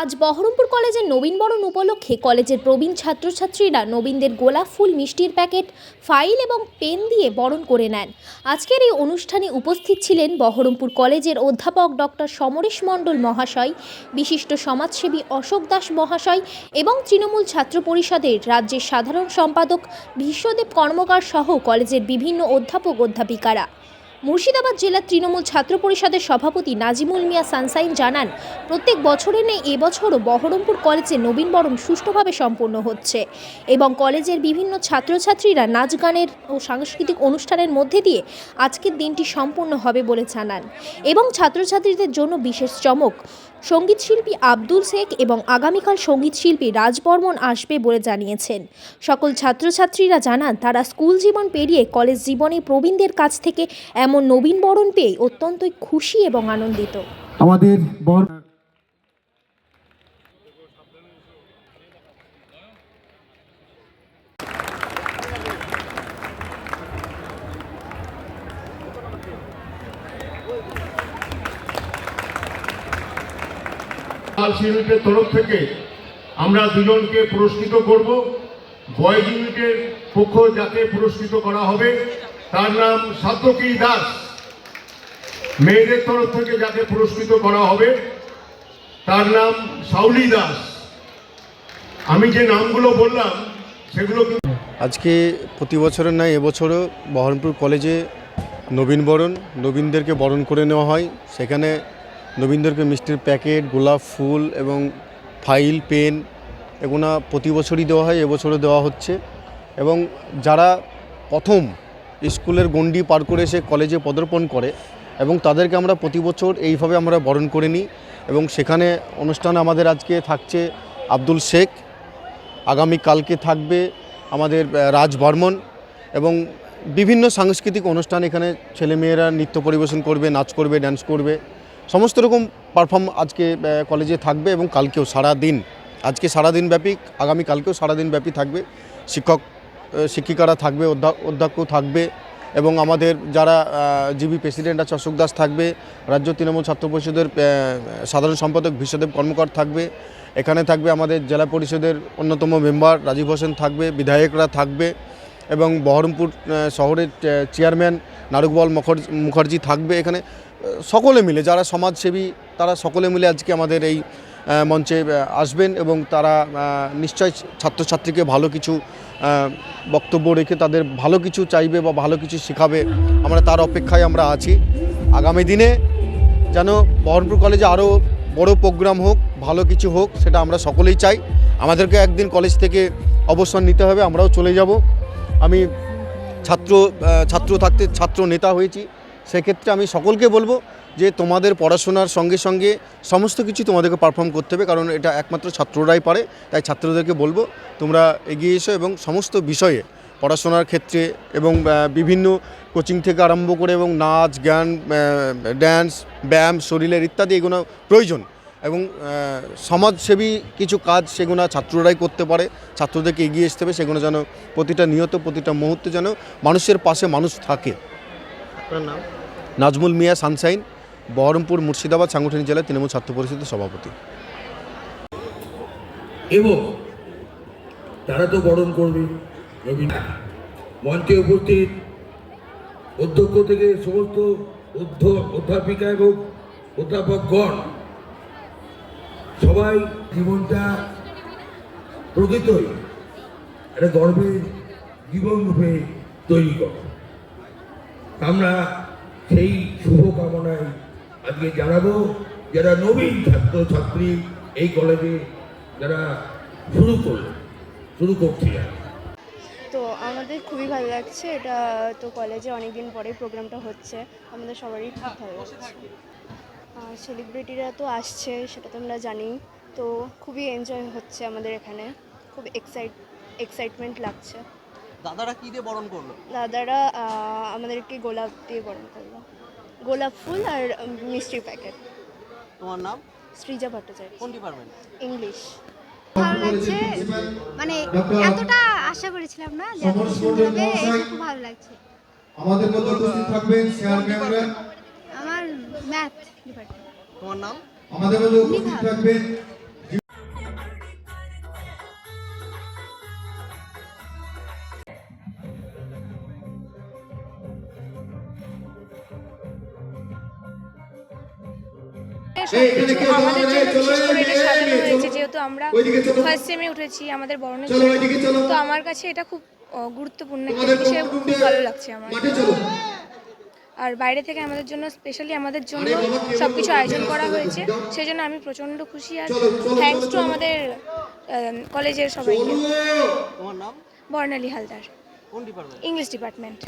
আজ বহরমপুর কলেজের নবীনবরণ উপলক্ষে কলেজের প্রবীণ ছাত্রছাত্রীরা নবীনদের গোলাপ ফুল, মিষ্টির প্যাকেট, ফাইল এবং পেন দিয়ে বরণ করে নেন। আজকের এই অনুষ্ঠানে উপস্থিত ছিলেন বহরমপুর কলেজের অধ্যাপক ডক্টর সমরেশ মণ্ডল মহাশয়, বিশিষ্ট সমাজসেবী অশোক দাস মহাশয় এবং তৃণমূল ছাত্র পরিষদের রাজ্যের সাধারণ সম্পাদক বিশ্বদেব কর্মকার সহ কলেজের বিভিন্ন অধ্যাপক অধ্যাপিকারা। মুর্শিদাবাদ জেলা তৃণমূল ছাত্র পরিষদের সভাপতি নাজিমুল মিয়া সানসাইন জানান, প্রত্যেক বছরের নেই এবছরও বহরমপুর কলেজে নবীনবরণ সুষ্ঠুভাবে সম্পন্ন হচ্ছে এবং কলেজের বিভিন্ন ছাত্রছাত্রীরা নাচ গানের ও সাংস্কৃতিক অনুষ্ঠানের মধ্যে দিয়ে আজকের দিনটি সম্পূর্ণ হবে বলে জানান এবং ছাত্রছাত্রীদের জন্য বিশেষ চমক। সংগীত শিল্পী আব্দুল শেখ এবং আগামীকাল সংগীত শিল্পী রাজবর্মন আসবে বলে জানিয়েছেন। সকল ছাত্রছাত্রীরা জানান, তারা স্কুল জীবন পেরিয়ে কলেজ জীবনে প্রবীণদের কাছ থেকে এমন নবীন বরণ পেয়ে অত্যন্তই খুশি এবং আনন্দিত। আমাদের গার্লস ইউনিটের তরফ থেকে আমরা দুজনকে পুরস্কৃত করব। বয়েজ ইউনিটের পক্ষ যাকে পুরস্কৃত করা হবে, তার নাম সাতকী দাস। মেয়েদের তরফ থেকে যাকে পুরস্কৃত করা হবে, তার নাম সাউলি দাস। আমি যে নামগুলো বললাম, সেগুলো আজকে প্রতি বছরের নয় এবছরও বহরমপুর কলেজে নবীনবরণ নবীনদেরকে বরণ করে নেওয়া হয়। সেখানে নবীনদেরকে মিষ্টির প্যাকেট, গোলাপ ফুল এবং ফাইল, পেন এগুলো প্রতি বছরই দেওয়া হয়, এবছরও দেওয়া হচ্ছে। এবং যারা প্রথম স্কুলের গণ্ডি পার করে এসে কলেজে পদার্পণ করে এবং তাদেরকে আমরা প্রতি বছর এইভাবে আমরা বরণ করে নিই এবং সেখানে অনুষ্ঠান আমাদের আজকে থাকছে আব্দুল শেখ, আগামী কালকে থাকবে আমাদের রাজ বর্মন এবং বিভিন্ন সাংস্কৃতিক অনুষ্ঠান এখানে ছেলেমেয়েরা নৃত্য পরিবেশন করবে, নাচ করবে ড্যান্স করবে। সমস্ত রকম পারফর্ম আজকে কলেজে থাকবে এবং কালকেও সারা দিন আজকে সারা দিন ব্যাপী, আগামী কালকেও সারা দিন ব্যাপী থাকবে। শিক্ষক শিক্ষিকারা থাকবে, অধ্যা- অধ্যক্ষ থাকবে এবং আমাদের যারা জিবি প্রেসিডেন্ট আছে, অশোক দাস থাকবে, রাজ্য তৃণমূল ছাত্র পরিষদের সাধারণ সম্পাদক বিশ্বদেব কর্মকার থাকবে, এখানে থাকবে আমাদের জেলা পরিষদের অন্যতম মেম্বার রাজীব হোসেন থাকবে, বিধায়করা থাকবে এবং বহরমপুর শহরের চেয়ারম্যান নারুকবল মুখার্জি থাকবে এখানে। সকলে মিলে, যারা সমাজসেবী, তারা সকলে মিলে আজকে আমাদের এই মঞ্চে আসবেন এবং তারা নিশ্চয় ছাত্রছাত্রীকে ভালো কিছু বক্তব্য রেখে তাদের ভালো কিছু চাইবে বা ভালো কিছু শেখাবে। আমরা তার অপেক্ষায় আমরা আছি। আগামী দিনে যেন বহরমপুর কলেজে আরও বড় প্রোগ্রাম হোক, ভালো কিছু হোক, সেটা আমরা সকলেই চাই। আমাদেরকে একদিন কলেজ থেকে অবসর নিতে হবে, আমরাও চলে যাব। আমি ছাত্র ছাত্র থাকতে ছাত্র নেতা হয়েছি। সেক্ষেত্রে আমি সকলকে বলব যে তোমাদের পড়াশোনার সঙ্গে সঙ্গে সমস্ত কিছু তোমাদেরকে পারফর্ম করতে হবে, কারণ এটা একমাত্র ছাত্ররাই পারে, তাই ছাত্রদেরকে বলব তোমরা এগিয়ে এসো এবং সমস্ত বিষয়ে পড়াশোনার ক্ষেত্রে এবং বিভিন্ন কোচিং থেকে আরম্ভ করে এবং নাচ, গান ড্যান্স ব্যায়াম, শরীরের ইত্যাদি এগুলো প্রয়োজন এবং সমাজসেবী কিছু কাজ সেগুলো ছাত্ররাই করতে পারে, ছাত্রদেরকে এগিয়ে আসতে হবে, সেগুলো যেন প্রতিটা নিয়ত, প্রতিটা মুহূর্তে যেন মানুষের পাশে মানুষ থাকে। নাম? নাজমুল মিয়া সানসাইন বহরমপুর মুর্শিদাবাদ সাংগঠনিক জেলা তৃণমূল ছাত্র পরিষদের সভাপতি। এবং তারা তো বরণ করবে রবীন্দ্র মঞ্চে উপস্থিত অধ্যক্ষ থেকে সমস্ত অধ্য- অধ্যাপিকা এবং অধ্যাপকগণ সবাই জীবনটা প্রকৃতই একটা গর্বের জীবন রূপে তৈরি করে। আমরা সেই শুভকামনায় আজকে জানাব, যারা নবীন ছাত্র, ছাত্রী এই কলেজে যারা শুরু করল, শুরু করছে তো আমাদের খুবই ভালো লাগছে, এটা তো কলেজে অনেক দিন পরে প্রোগ্রামটা হচ্ছে, আমাদের সবারই খুব ভালো লাগছে। সেলিব্রিটিরা তো আসছে, সেটা তো আমরা জানি, তো খুবই এনজয় হচ্ছে আমাদের এখানে, খুব এক্সাইট এক্সাইটমেন্ট লাগছে। দাদারা কি দিয়ে বরণ করল? দাদারা আমাদেরকে গোলাপ দিয়ে বরণ করল। গোলাপ ফুল আর মিষ্টির প্যাকেট। তোমার নাম? শ্রীজা ভট্টাচার্য। কোন ডিপার্টমেন্ট? ইংলিশ। ভালো লাগছে। মানে এতটা আশা করেছিলাম না যে এত সুন্দর হবে খুব ভালো লাগছে। আমাদের মধ্যে উপস্থিত থাকবেন শেয়ার ম্যামরা আমার ম্যাথ ডিপার্টমেন্ট। তোমার নাম? আমাদের মধ্যে উপস্থিত থাকবেন এই, আমাদের জন্য বিশেষ করে এটা সাজানো হয়েছে যেহেতু আমরা ফার্স্ট সেমে উঠেছি আমাদের বরণের জন্য। তো আমার কাছে এটা খুব গুরুত্বপূর্ণ একটা বিষয় খুব ভালো লাগছে আমার। আর বাইরে থেকে আমাদের জন্য স্পেশালি আমাদের জন্য আরে বাবা, কে সব কিছু আয়োজন করা হয়েছে। সেই জন্য আমি প্রচণ্ড খুশি আর থ্যাঙ্কস টু আমাদের কলেজের সবাইকে। চলো। তোমার নাম? বর্ণালী হালদার। English department